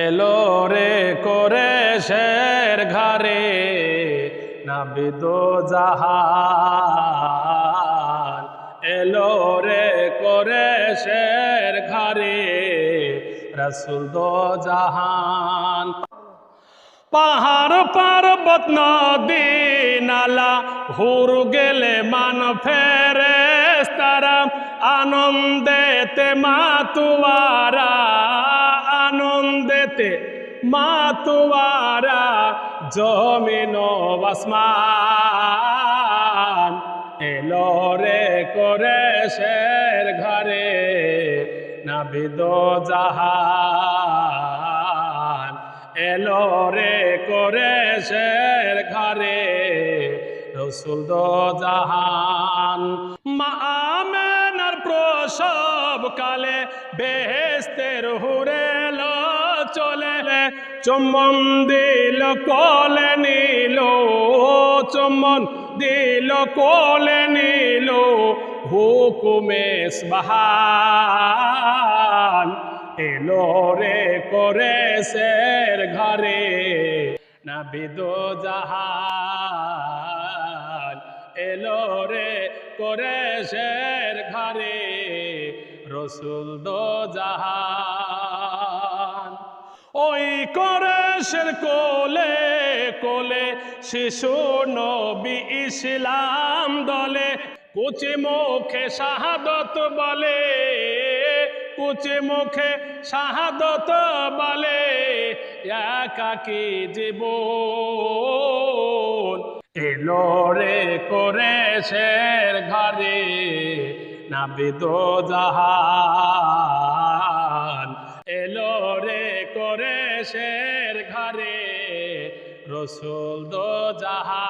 এলো রে করে শের ঘরে নাবিদ জাহান। এলো রে করে শের ঘরে রসুল দো জাহান। পাহাড় পর্বত নদী নালা, হুর গেলে মান ফেরে তারা আনন্দেতে মাতুয়ারা। আনন্দেতে মাতুয়ারা জমিন আসমান এলো রে করে শের ঘরে, নাবিদ জাহান। এলো রে করে শের ঘরে, রসুল দো জাহান। মা আমেনার প্রসব কালে বেহেস্তের হুরে লো চলে চুম্বন দিল কোলে নিল, চুম্বন দিল কোলে নিল হুকুমেশ বাহান এলো রে করে শের ঘরে নাবিদ জাহান। এলো রে করে শের ঘরে, রসুল দো জাহান। ওই করেশের কোলে কোলে শিশু নবী ইসলাম দলে। কুচি মুখে শাহাদত বলে, কুচি মুখে শাহাদত বলে, একাকি জীবন। এলো রে করে শের ঘরে, নাবিদ জাহান। এলো রে করে শের ঘরে রসুল দো জাহা